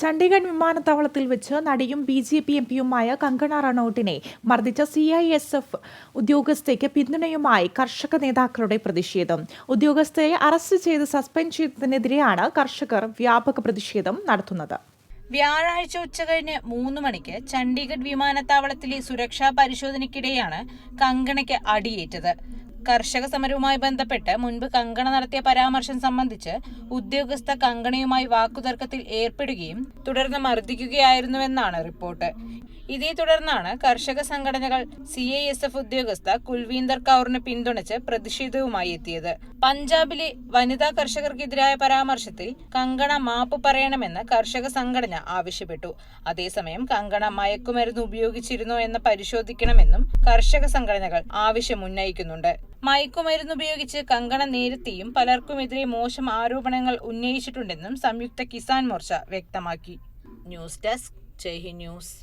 ചണ്ഡീഗഡ് വിമാനത്താവളത്തിൽ വെച്ച് നടിയും ബി ജെ പി എം പിയുമായ കങ്കണ റണൌട്ടിനെ മർദ്ദിച്ച സി ഐ എസ് എഫ് ഉദ്യോഗസ്ഥയ്ക്ക് പിന്തുണയുമായി കർഷക നേതാക്കളുടെ പ്രതിഷേധം. ഉദ്യോഗസ്ഥയെ അറസ്റ്റ് ചെയ്ത് സസ്പെൻഡ് ചെയ്തതിനെതിരെയാണ് കർഷകർ വ്യാപക പ്രതിഷേധം നടത്തുന്നത്. വ്യാഴാഴ്ച ഉച്ചകഴിഞ്ഞ് മൂന്ന് മണിക്ക് ചണ്ഡീഗഡ് വിമാനത്താവളത്തിലെ സുരക്ഷാ പരിശോധനയ്ക്കിടെയാണ് കങ്കണയ്ക്ക് അടിയേറ്റത്. കർഷക സമരവുമായി ബന്ധപ്പെട്ട് മുൻപ് കങ്കണ നടത്തിയ പരാമർശം സംബന്ധിച്ച് ഉദ്യോഗസ്ഥ കങ്കണയുമായി വാക്കുതർക്കത്തിൽ ഏർപ്പെടുകയും തുടർന്ന് മർദ്ദിക്കുകയായിരുന്നുവെന്നാണ് റിപ്പോർട്ട്. ഇതേ തുടർന്നാണ് കർഷക സംഘടനകൾ സി ഐ എസ് എഫ് ഉദ്യോഗസ്ഥ കുൽവീന്ദർ കൌറിന് പിന്തുണച്ച് പ്രതിഷേധവുമായി എത്തിയത്. പഞ്ചാബിലെ വനിതാ കർഷകർക്കെതിരായ പരാമർശത്തിൽ കങ്കണ മാപ്പ് പറയണമെന്ന് കർഷക സംഘടന ആവശ്യപ്പെട്ടു. അതേസമയം കങ്കണ മയക്കുമരുന്ന് ഉപയോഗിച്ചിരുന്നോ എന്ന് പരിശോധിക്കണമെന്നും കർഷക സംഘടനകൾ ആവശ്യം ഉന്നയിക്കുന്നുണ്ട്. മയക്കുമരുന്ന് ഉപയോഗിച്ച് കങ്കണ നേരത്തെയും പലർക്കുമെതിരെ മോശം ആരോപണങ്ങൾ ഉന്നയിച്ചിട്ടുണ്ടെന്നും സംയുക്ത കിസാൻ മോർച്ച വ്യക്തമാക്കി. ന്യൂസ് ഡെസ്ക് ജയ്ഹി ന്യൂസ്.